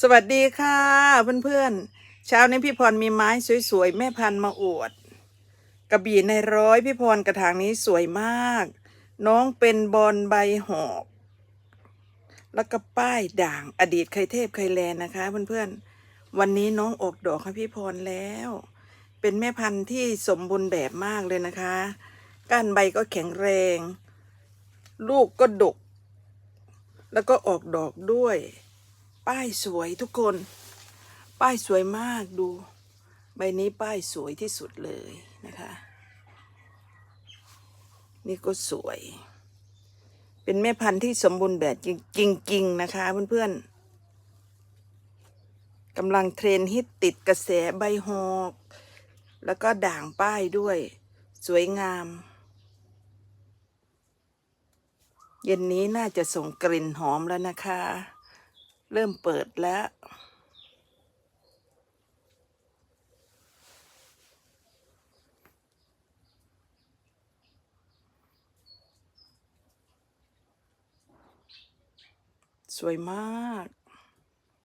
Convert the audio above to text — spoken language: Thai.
สวัสดีค่ะเพื่อนๆเช้านี้พี่พรมีไม้สวยๆแม่พันธุ์มาอวด กระบี่ในร้อยพี่พรกระถางนี้สวยมาก น้องเป็นบอลใบหอกแล้วก็ป้ายด่างอดีตไครเทพไครแลนนะคะ เพื่อนๆ วันนี้น้องออกดอกให้พี่พรแล้ว เป็นแม่พันธุ์ที่สมบูรณ์แบบมากเลยนะคะก้านใบก็แข็งแรง ลูกก็ดก แล้วก็ออกดอกด้วย ป้ายสวยทุกคน ป้ายสวยมากดู ใบนี้ป้ายสวยที่สุดเลยนะคะ นี่ก็สวย เป็นแม่พันธุ์ที่สมบูรณ์แบบจริง ๆ นะคะเพื่อนๆกำลังเทรนฮิตติดกระแสใบหอกแล้วก็ด่างป้ายด้วย สวยงาม เย็นนี้น่าจะส่งกลิ่นหอมแล้วนะคะ เริ่มเปิดแล้ว สวยมาก